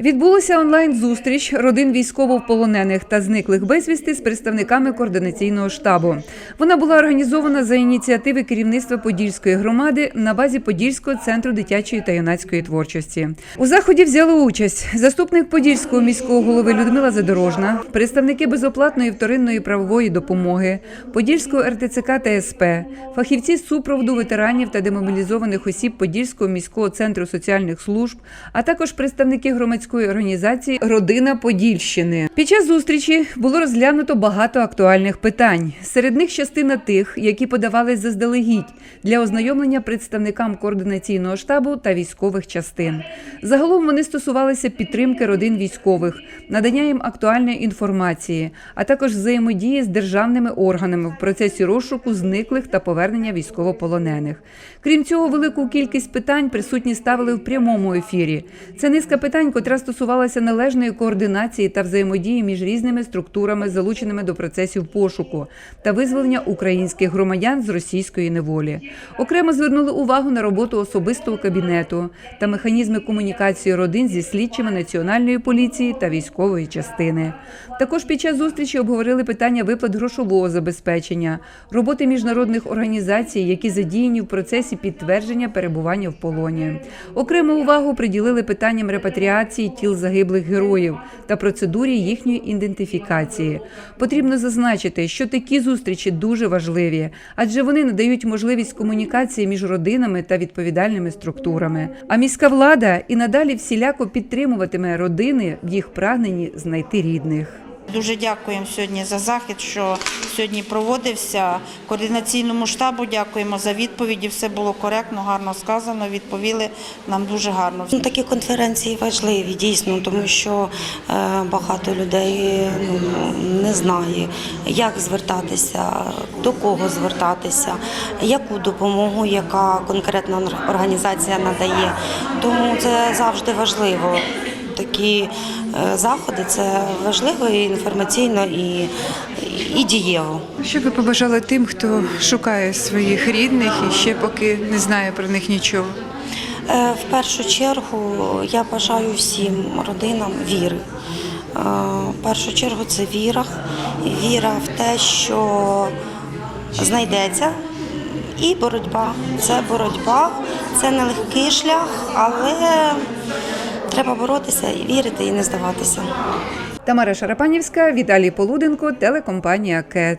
Відбулася онлайн-зустріч родин військовополонених та зниклих безвісти з представниками координаційного штабу. Вона була організована за ініціативи керівництва Подільської громади на базі Подільського центру дитячої та юнацької творчості. У заході взяли участь заступник Подільського міського голови Людмила Задорожна, представники безоплатної вторинної правової допомоги, Подільського РТЦК та СП, фахівці супроводу ветеранів та демобілізованих осіб Подільського міського центру соціальних служб, а також представники громадської організації Родина Подільщини. Під час зустрічі було розглянуто багато актуальних питань. Серед них частина тих, які подавались заздалегідь для ознайомлення представникам координаційного штабу та військових частин. Загалом вони стосувалися підтримки родин військових, надання їм актуальної інформації, а також взаємодії з державними органами в процесі розшуку зниклих та повернення військовополонених. Крім цього, велику кількість питань присутні ставили в прямому ефірі. Це низка питань, котра стосувалася належної координації та взаємодії між різними структурами, залученими до процесів пошуку та визволення українських громадян з російської неволі. Окремо звернули увагу на роботу особистого кабінету та механізми комунікації родин зі слідчими національної поліції та військової частини. Також під час зустрічі обговорили питання виплат грошового забезпечення, роботи міжнародних організацій, які задіяні в процесі підтвердження перебування в полоні. Окрему увагу приділили питанням репатріації тіл загиблих героїв та процедурі їхньої ідентифікації. Потрібно зазначити, що такі зустрічі дуже важливі, адже вони надають можливість комунікації між родинами та відповідальними структурами. А міська влада і надалі всіляко підтримуватиме родини в їх прагненні знайти рідних. Дуже дякуємо сьогодні за захід, що сьогодні проводився. Координаційному штабу дякуємо за відповіді. Все було коректно, гарно сказано. Відповіли нам дуже гарно. Ну, Такі конференції важливі дійсно, тому що е, багато людей ну, не знає, як звертатися, до кого звертатися, яку допомогу, яка конкретна організація надає. Тому це завжди важливо. Такі е, заходи це важливо і інформаційно і, і дієво. Що ви побажали тим, хто шукає своїх рідних і ще поки не знає про них нічого? Е, В першу чергу я бажаю всім родинам віри. Е, В першу чергу це віра, віра в те, що знайдеться, і боротьба. Це боротьба, це нелегкий шлях, але треба боротися і вірити, і не здаватися. Тамара Шарапанівська, Віталій Полуденко, телекомпанія КЕТ.